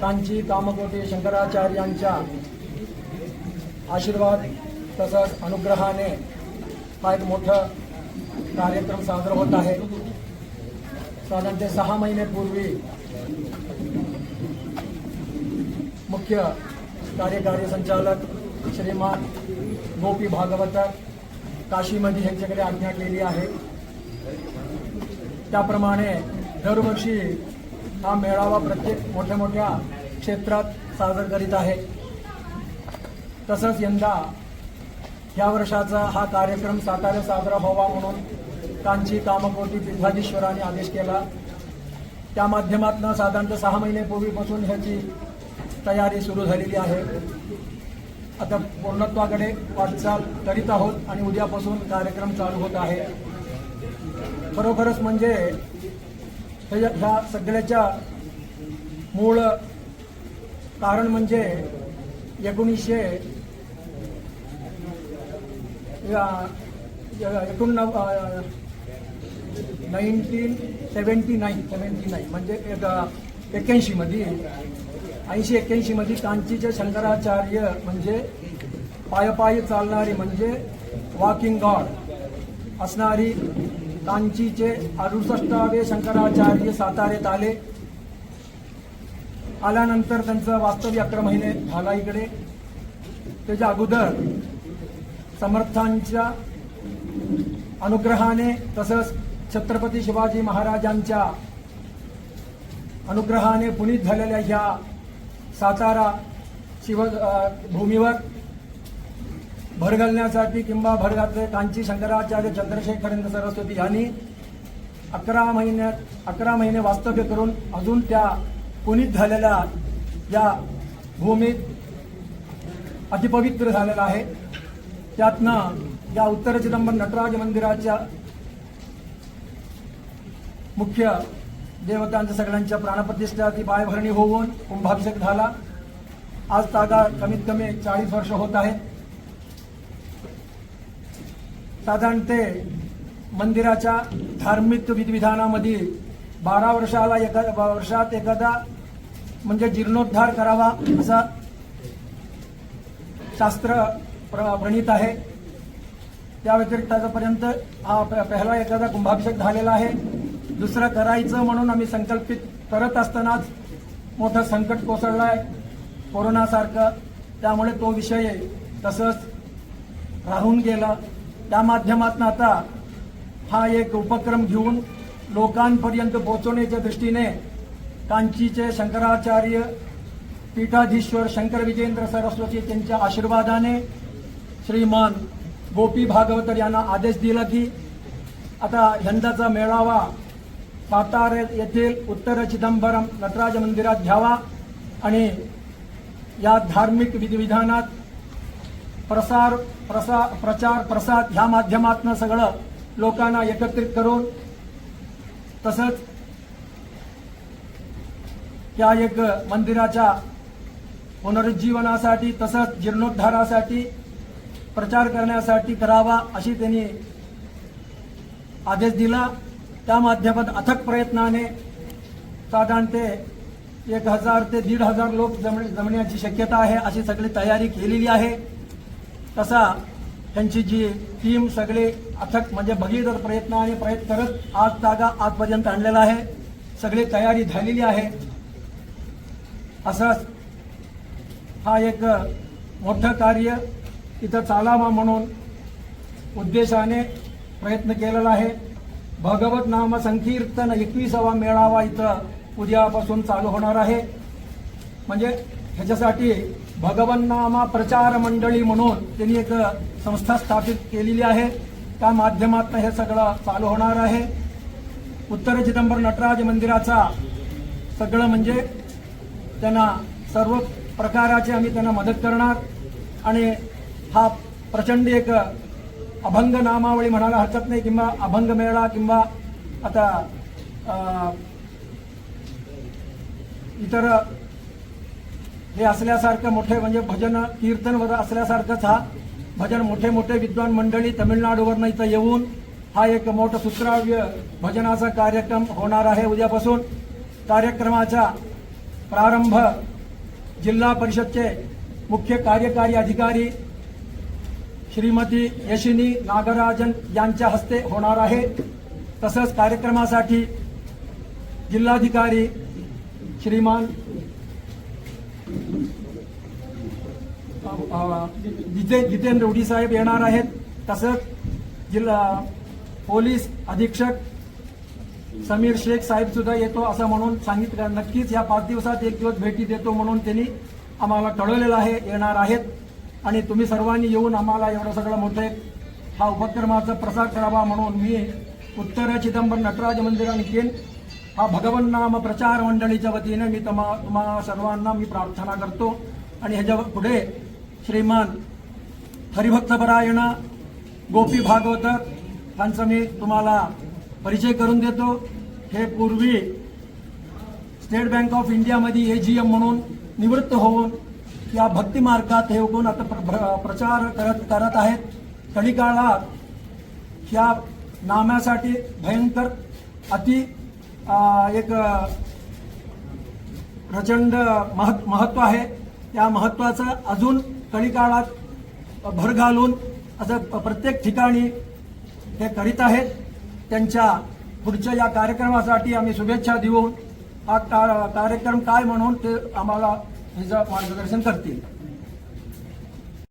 कांची कामकोटी शंकराचार्यांच्या आशीर्वाद तसंच अनुग्रहाने हा एक मोठा कार्यक्रम साजरा होत आहे. साधारण ते सहा महिनेपूर्वी मुख्य कार्यकारी संचालक श्रीमान गोपी भागवतर काशीमध्ये यांच्याकडे आज्ञा केली आहे. त्याप्रमाणे दरवर्षी हा मेळावा प्रत्येक मोठ्या मोठ्या क्षेत्रात साजरा करीत आहे. तसंच यंदा या वर्षाचा हा कार्यक्रम सातारा साजरा व्हावा म्हणून कांची कामकोटी पीठाधीश्वराने आदेश केला. त्या माध्यमातून साधारणतः सहा महिनेपूर्वीपासून ह्याची तयारी सुरू झालेली आहे. आता पूर्णत्वाकडे वाटचाल करीत आहोत आणि उद्यापासून कार्यक्रम चालू होत आहे. खरोखरच म्हणजे ह्या ह्या सगळ्याच्या मूळ कारण म्हणजे एकोणीसशे एकोणनव nineteen seventy nine seventy nine म्हणजे एक एक्क्याऐंशीमध्ये ऐंशी एक्क्याऐंशीमध्ये कांचीचे शंकराचार्य म्हणजे पायपायी चालणारी म्हणजे वॉकिंग गॉड असणारी कांचीचे अडुसष्टावे शंकराचार्य सातारेत आले. आल्यानंतर त्यांचं वास्तव्य अकरा महिने झाला इकडे. त्याच्या अगोदर समर्थांच्या अनुग्रहाने तसंच छत्रपती शिवाजी महाराजांच्या अनुग्रहाने पुनीत झालेल्या ह्या सातारा शिव भूमीवर भर घालण्यासाठी किंवा भर घातले. कांची शंकराचार्य चंद्रशेखरेंद्र सरस्वती यांनी अकरा महिन्यात अकरा महिने वास्तव्य करून अजून त्या पुनीत झालेल्या या भूमीत अतिपवित्र झालेला आहे. त्यातनं या उत्तर चिदंबर नटराज मंदिराच्या मुख्य देवतांच्या सगळ्यांच्या प्राणप्रतिष्ठा ती पायभरणी होऊन कुंभाभिषेक झाला. आज तागा कमीत कमी चाळीस वर्ष होत आहेत. साधारण ते मंदिराच्या धार्मिक विधिविधानामध्ये बारा वर्षाला एका वर्षात एखादा म्हणजे जीर्णोद्धार करावा असा शास्त्र प्र प्रणीत आहे. त्या व्यतिरिक्त आतापर्यंत हा पहिला एखादा कुंभाभिषेक झालेला आहे. दुसरं करायचं म्हणून आम्ही संकल्पित करत असतानाच मोठं संकट कोसळलं आहे कोरोनासारखं. त्यामुळे तो विषय तसंच राहून गेला. त्या माध्यमातून आता हा एक उपक्रम घेऊन लोकांपर्यंत पोहोचवण्याच्या दृष्टीने कांचीचे शंकराचार्य पीठाधीश्वर शंकर विजेंद्र सरस्वती त्यांच्या आशीर्वादाने श्रीमान गोपी भागवतर यांना आदेश दिला की आता यंदाचा मेळावा सातारा येथील उत्तर चिदंबरम नटराज मंदिरात घ्यावा आणि या धार्मिक विधिविधानात प्रसार प्रसा प्रचार प्रसार ह्या माध्यमातून सगळं लोकांना एकत्रित करून तसंच त्या एक मंदिराच्या पुनरुज्जीवनासाठी तसंच जीर्णोद्धारासाठी प्रचार करण्यासाठी करावा अशी त्यांनी आदेश दिला. त्या माध्यमात अथक प्रयत्नाने साधारण ते एक हजार ते दीड हजार लोक जम जमण्याची शक्यता आहे अशी सगळी तयारी केलेली आहे. तसा त्यांची जी टीम सगळे अथक म्हणजे भगीरथ आणि प्रयत्न करत आज जागा आजपर्यंत आणलेला आहे. सगळी तयारी झालेली आहे. असंच हा एक मोठं कार्य इथं चालावा म्हणून उद्देशाने प्रयत्न केलेला आहे. भगवत नाम संकीर्तन एकविसावा मेळावा इथं उद्यापासून चालू होणार आहे. म्हणजे ह्याच्यासाठी भगवन्नामा प्रचार मंडळी म्हणून त्यांनी एक संस्था स्थापित केलेली आहे. त्या माध्यमातून हे सगळं चालू होणार आहे. उत्तर चिदंबर नटराज मंदिराचा सगळं म्हणजे त्यांना सर्व प्रकाराची आम्ही त्यांना मदत करणार. आणि हा प्रचंड एक अभंग नामावळी म्हणायला हरकत नाही किंवा अभंग मेळा किंवा आता इतर हे असल्यासारखं मोठे म्हणजे भजन कीर्तन वगैरे असल्यासारखंच हा. भजन मोठे मोठे विद्वान मंडळी तमिळनाडूवरनं इथं येऊन हा एक मोठं सूत्राव्य भजनाचा कार्यक्रम होणार आहे उद्यापासून. कार्यक्रमाचा प्रारंभ जिल्हा परिषदचे मुख्य कार्यकारी अधिकारी श्रीमती यशिनी नागराजन यांच्या हस्ते होणार आहे. तसंच कार्यक्रमासाठी जिल्हाधिकारी श्रीमान जिते जितेंद्र उडी साहेब येणार आहेत तसंच जिल्हा पोलीस अधीक्षक समीर शेख साहेब सुद्धा येतो असं म्हणून सांगितलं. नक्कीच या पाच दिवसात एक दिवस भेटी देतो म्हणून त्यांनी आम्हाला कळवलेलं आहे येणार आहेत. आणि तुम्ही सर्वांनी येऊन आम्हाला एवढं सगळं मोठं एक हा उपक्रमाचा प्रसार करावा म्हणून मी उत्तर चिदंबर नटराज मंदिर केन हा भगवन नाम प्रचार मंडळीच्या वतीने मी तुम्हा तुम्हा सर्वांना मी प्रार्थना करतो. आणि ह्याच्या पुढे श्रीमान हरिभक्तपरायण गोपी भागवतर यांचा मी तुम्हाला परिचय करून देतो हे पूर्वी स्टेट बँक ऑफ इंडियामध्ये ए जी एम म्हणून निवृत्त होऊन या भक्ती मार्गात हे उगून आता प्र- प्रचार करत करत आहेत कलिकाळात या नाम्यासाठी भयंकर अति एक प्रचंड महत् महत्त्व आहे त्या महत्त्वाचं अजून कणिकाळात भर घालून असं प्रत्येक ठिकाणी हे करीत आहेत. त्यांच्या पुढच्या या कार्यक्रमासाठी आम्ही शुभेच्छा देऊन हा का- कार्यक्रम काय म्हणून ते आम्हाला हिचं मार्गदर्शन करतील.